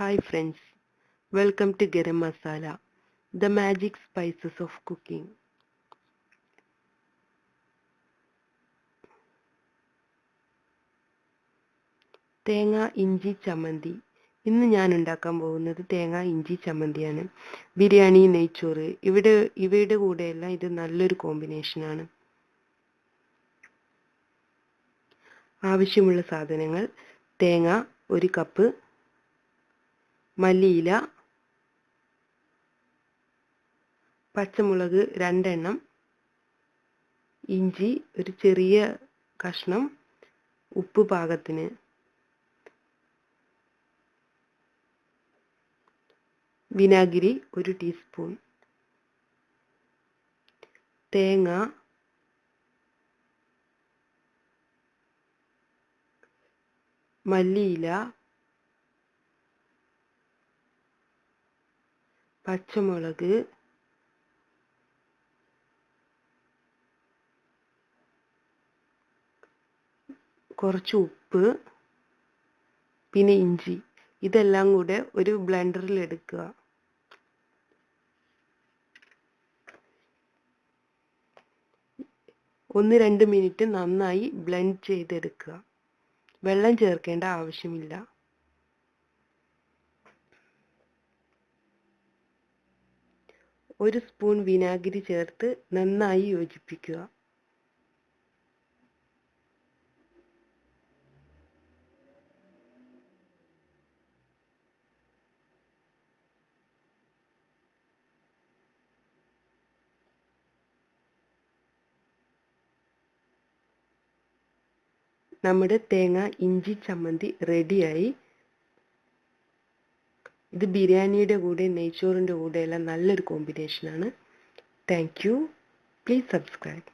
Hi friends welcome to Garam masala the magic spices of cooking തേങ്ങ ഇഞ്ചി ചമ്മന്തി. ഇന്ന് ഞാൻ ഉണ്ടാക്കാൻ പോകുന്നത് തേങ്ങ ഇഞ്ചി ചമ്മന്തിയാണ്. ബിരിയാണി നെയ്ച്ചോറ്. ഇവിടെ ഇവയുടെ കൂടെയെല്ലാം ഇത് നല്ലൊരു കോമ്പിനേഷനാണ് ആവശ്യമുള്ള സാധനങ്ങൾ തേങ്ങ ഒരു കപ്പ് മല്ലിയില പച്ചമുളക് രണ്ടെണ്ണം ഇഞ്ചി ഒരു ചെറിയ കഷ്ണം ഉപ്പ് പാകത്തിന് വിനാഗിരി ഒരു ടീസ്പൂൺ തേങ്ങ മല്ലിയില പച്ചമുളക് കുറച്ച് ഉപ്പ് പിന്നെ ഇഞ്ചി. ഇതെല്ലാം കൂടെ ഒരു ബ്ലെൻഡറിൽ എടുക്കുക. ഒന്ന് രണ്ട് മിനിറ്റ് നന്നായി ബ്ലെൻഡ് ചെയ്തെടുക്കുക. വെള്ളം ചേർക്കേണ്ട ആവശ്യമില്ല. ഒരു സ്പൂൺ വിനാഗിരി ചേർത്ത് നന്നായി യോജിപ്പിക്കുക. നമ്മുടെ തേങ്ങ ഇഞ്ചി ചമ്മന്തി റെഡിയായി ഇത് ബിരിയാണിയുടെ കൂടെ നെയ്ച്ചോറിന്റെ കൂടെയെല്ലാം നല്ലൊരു കോമ്പിനേഷനാണ് താങ്ക് യു പ്ലീസ് സബ്സ്ക്രൈബ്